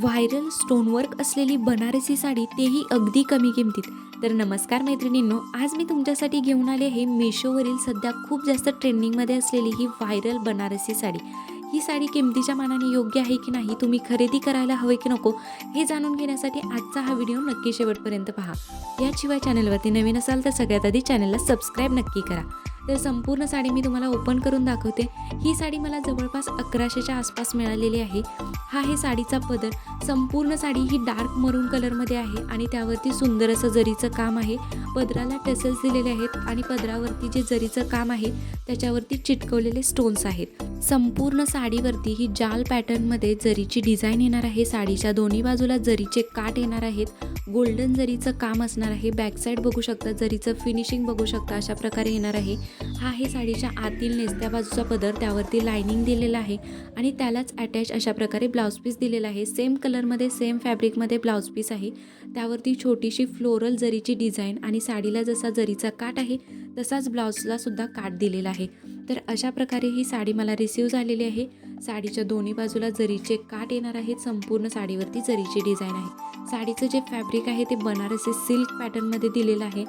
Viral स्टोनवर्क असलेली बनारसी साडी तेही अगदी कमी किमतीत. तर नमस्कार मैत्रिणींनो आज मी तुमच्यासाठी घेऊन आले आहे मिशोवरील सध्या खूप जास्त ट्रेंडिंगमध्ये असलेली ही व्हायरल बनारसी साडी. ही साडी किमतीच्या मानाने योग्य आहे की नाही तुम्ही खरेदी करायला हवे की नको हे जाणून घेण्यासाठी आजचा हा व्हिडिओ नक्की शेवटपर्यंत पहा. याशिवाय चॅनलवरती नवीन असाल तर सगळ्यात आधी चॅनलला सबस्क्राईब नक्की करा. तर संपूर्ण साडी मी तुम्हाला ओपन करून दाखवते. ही साडी मला जवळपास अकराशेच्या आसपास मिळालेली आहे. हा हे साडीचा पदर. संपूर्ण साडी ही डार्क मरून कलरमध्ये आहे आणि त्यावरती सुंदर असं जरीचं काम आहे. पदराला टेसल्स दिलेले आहेत आणि पदरावरती जे जरीचं काम आहे त्याच्यावरती चिटकवलेले स्टोन्स आहेत. संपूर्ण साडीवरती ही जाल पॅटर्नमध्ये जरीची डिझाईन येणार आहे साडीच्या दोन्ही बाजूला जरीचे काट येणार आहेत गोल्डन जरीचं काम असणार आहे बॅकसाईड बघू शकता जरीचं फिनिशिंग बघू शकता अशा प्रकारे येणार आहे. हा हे साडीच्या आतील नेसत्या बाजूचा पदर त्यावरती लायनिंग दिलेलं आहे आणि त्यालाच अटॅच अशा प्रकारे ब्लाऊज पीस दिलेला आहे. सेम कलरमध्ये सेम फॅब्रिकमध्ये ब्लाऊज पीस आहे. त्यावरती छोटीशी फ्लोरल जरीची डिझाईन आणि साडीला जसा जरीचा काट आहे तसाच ब्लाऊजला सुद्धा काट दिलेला आहे. तर अशा प्रकारे ही साडी मला रिसीव झालेली आहे. साडीच्या दोन्ही बाजूला जरीचे काट येणार आहेत संपूर्ण साडीवरती जरीची डिझाईन आहे. साडीचं जे फॅब्रिक आहे ते बनारसी सिल्क पॅटर्नमध्ये दिलेलं आहे.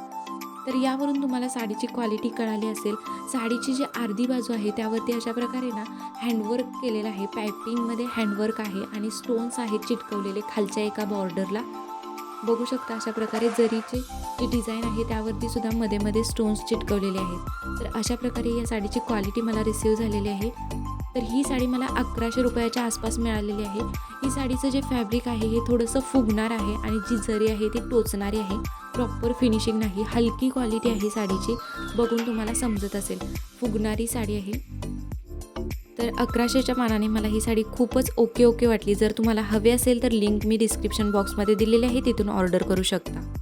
तर यावरून तुम्हाला साडीची क्वालिटी कळाली असेल. साडीची जी अर्धी बाजू आहे त्यावरती अशा प्रकारे ना हँडवर्क केलेलं आहे. पॅपिंगमध्ये हँडवर्क आहे आणि स्टोन्स आहेत चिटकवलेले खालच्या एका बॉर्डरला बघू शकता अशा प्रकारे जरीचे जे डिझाईन आहे त्यावरती सुद्धा मध्ये मध्ये स्टोन्स चिटकवलेले आहेत. तर अशा प्रकारे या साडीची क्वालिटी मला रिसीव झालेली आहे. तर ही साडी मला अकराशे रुपयाच्या आसपास मिळालेली आहे. ही साडीचं जे फॅब्रिक आहे हे थोडंसं फुगणार आहे आणि जी जरी आहे ती टोचणारी आहे. प्रॉपर फिनिशिंग नाही. हलकी क्वालिटी आहे साडीची. बघून तुम्हाला समजत असेल. फुगणारी साडी आहे. तर अकराशेच्या मानाने मला ही साडी खूपच ओके ओके वाटली. जर तुम्हाला हवी असेल तर लिंक मी डिस्क्रिप्शन बॉक्समध्ये दिलेली आहे तिथून ऑर्डर करू शकता.